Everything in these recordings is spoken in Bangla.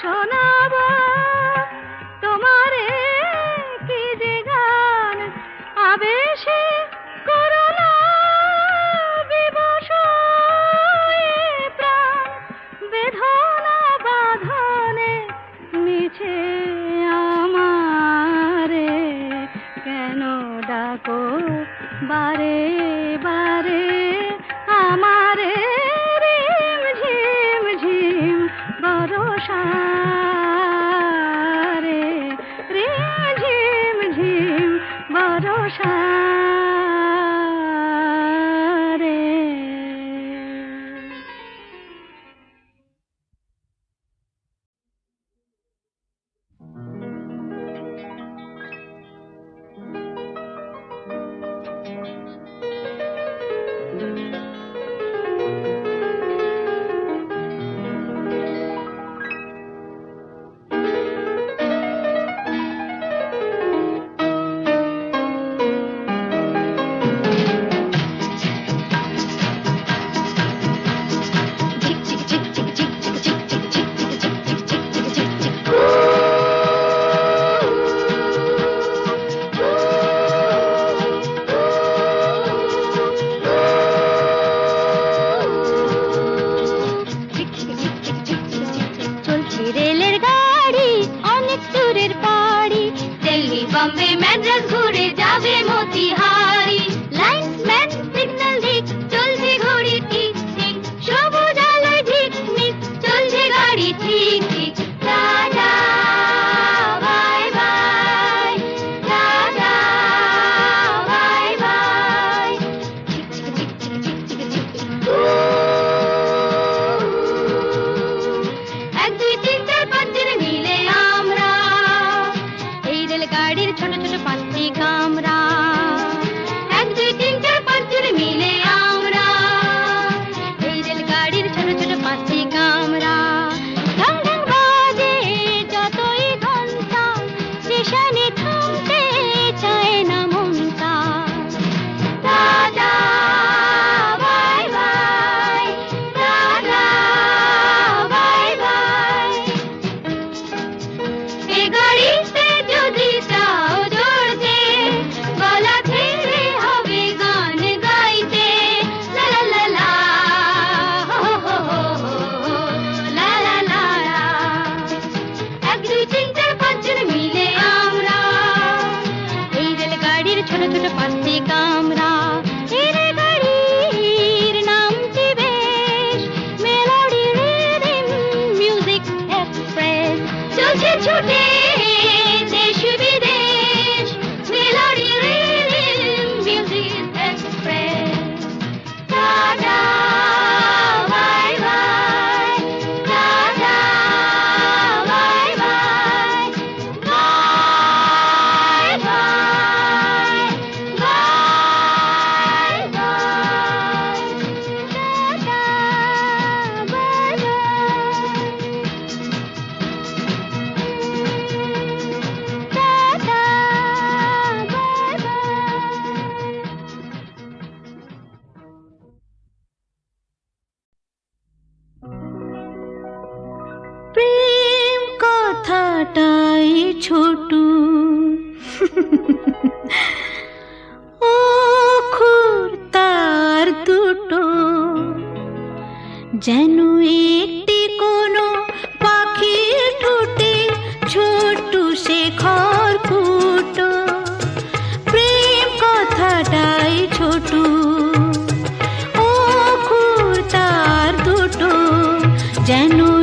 শোনা ভরসা छूटे देश विदेश কাটাই ছোট। অখর তার দুটো। যেন একটি কোনো পাখির ঠোঁটে ছোট সে খড় ফুটো। প্রেম কথাটাই ছোট। অখর তার দুটো। যেন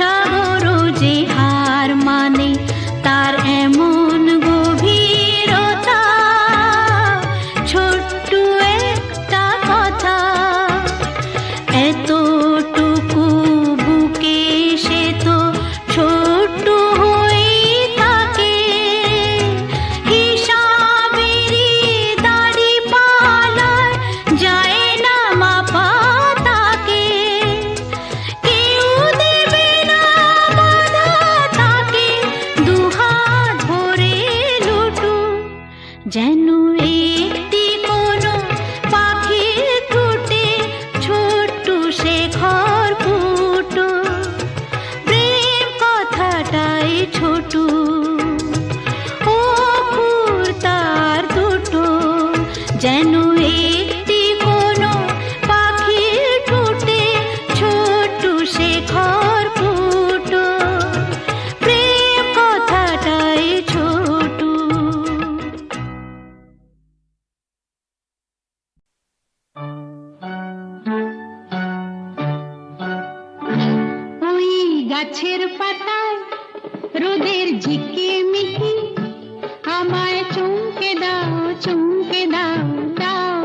आशा हो যেন এই গাছের পাতায় রোদের ঝিকে মিকি আমায় চমকে দাও চমকে দাও দাও।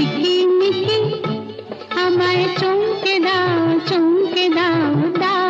ঝিকিমিকি আমায় চমকে দাও চমকে দাও দাও।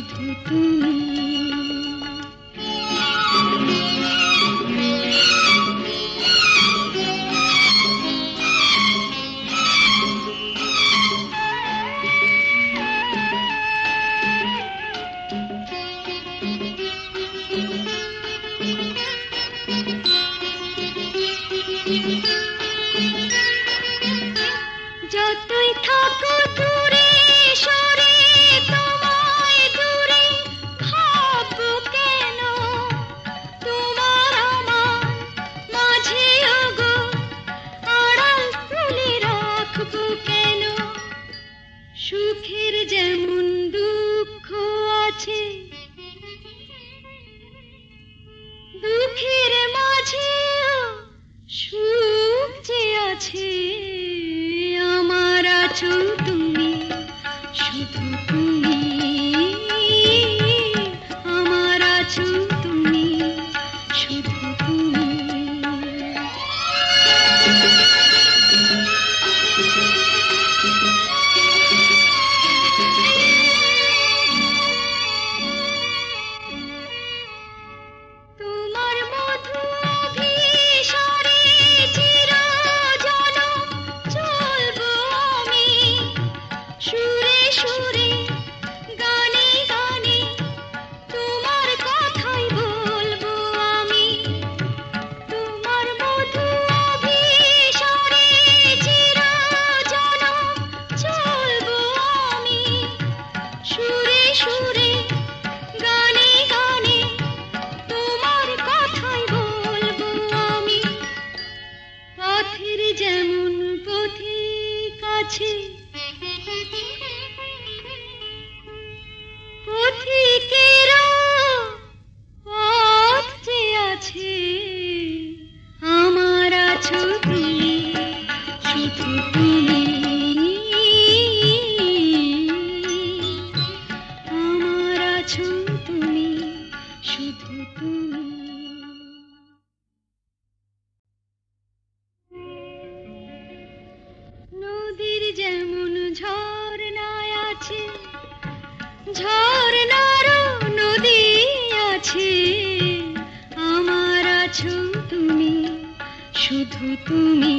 धुतुनी ঝর্ণার নদী আছে। আমার আছো তুমি শুধু তুমি।